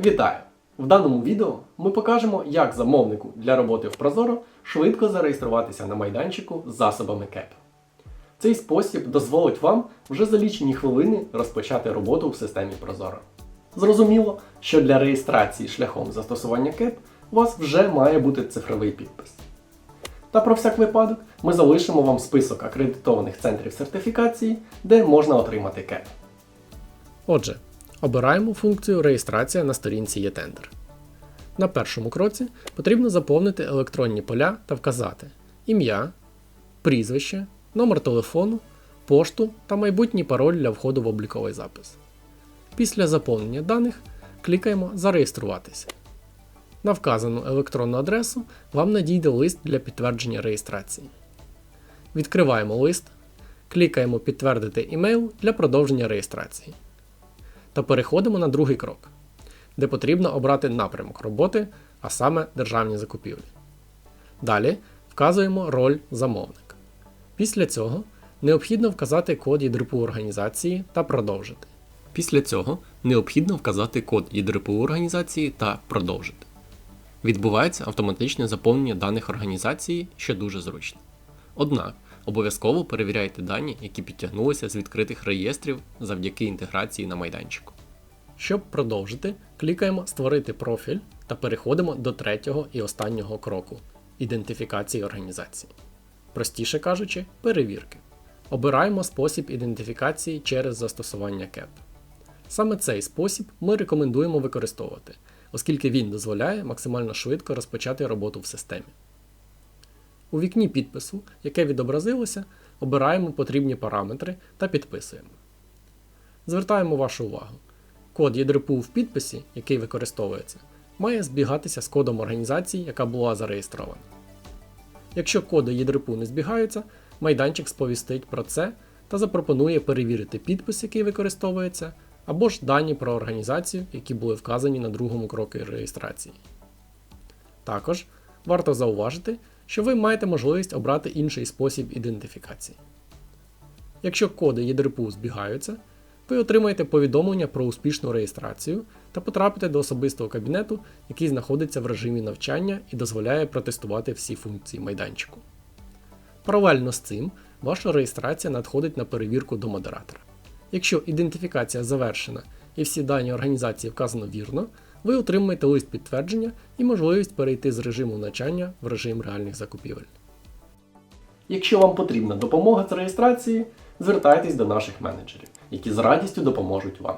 Вітаю! В даному відео ми покажемо, як замовнику для роботи в Прозоро швидко зареєструватися на майданчику з засобами КЕП. Цей спосіб дозволить вам вже за лічені хвилини розпочати роботу в системі Прозоро. Зрозуміло, що для реєстрації шляхом застосування КЕП у вас вже має бути цифровий підпис. Та про всяк випадок ми залишимо вам список акредитованих центрів сертифікації, де можна отримати КЕП. Отже, обираємо функцію реєстрація на сторінці ЄТендер. На першому кроці потрібно заповнити електронні поля та вказати ім'я, прізвище, номер телефону, пошту та майбутній пароль для входу в обліковий запис. Після заповнення даних клікаємо Зареєструватися. На вказану електронну адресу вам надійде лист для підтвердження реєстрації. Відкриваємо лист, клікаємо Підтвердити імейл для продовження реєстрації. Та переходимо на другий крок, де потрібно обрати напрямок роботи, а саме державні закупівлі. Далі вказуємо роль замовника. Після цього необхідно вказати код ЄДРПУ організації та продовжити. Після цього необхідно вказати код ЄДРПУ організації та продовжити. Відбувається автоматичне заповнення даних організації, що дуже зручно. Однак обов'язково перевіряйте дані, які підтягнулися з відкритих реєстрів завдяки інтеграції на майданчику. Щоб продовжити, клікаємо Створити профіль та переходимо до третього і останнього кроку ідентифікації організації. Простіше кажучи, перевірки. Обираємо спосіб ідентифікації через застосування КЕП. Саме цей спосіб ми рекомендуємо використовувати, оскільки він дозволяє максимально швидко розпочати роботу в системі. У вікні підпису, яке відобразилося, обираємо потрібні параметри та підписуємо. Звертаємо вашу увагу. Код ЄДРПУ в підписі, який використовується, має збігатися з кодом організації, яка була зареєстрована. Якщо коди ЄДРПУ не збігаються, майданчик сповістить про це та запропонує перевірити підпис, який використовується, або ж дані про організацію, які були вказані на другому кроку реєстрації. Також варто зауважити, що ви маєте можливість обрати інший спосіб ідентифікації. Якщо коди ЄДРПУ збігаються, ви отримаєте повідомлення про успішну реєстрацію та потрапите до особистого кабінету, який знаходиться в режимі навчання і дозволяє протестувати всі функції майданчику. Паралельно з цим, ваша реєстрація надходить на перевірку до модератора. Якщо ідентифікація завершена і всі дані організації вказано вірно, ви отримаєте лист підтвердження і можливість перейти з режиму навчання в режим реальних закупівель. Якщо вам потрібна допомога з реєстрації, звертайтесь до наших менеджерів, які з радістю допоможуть вам.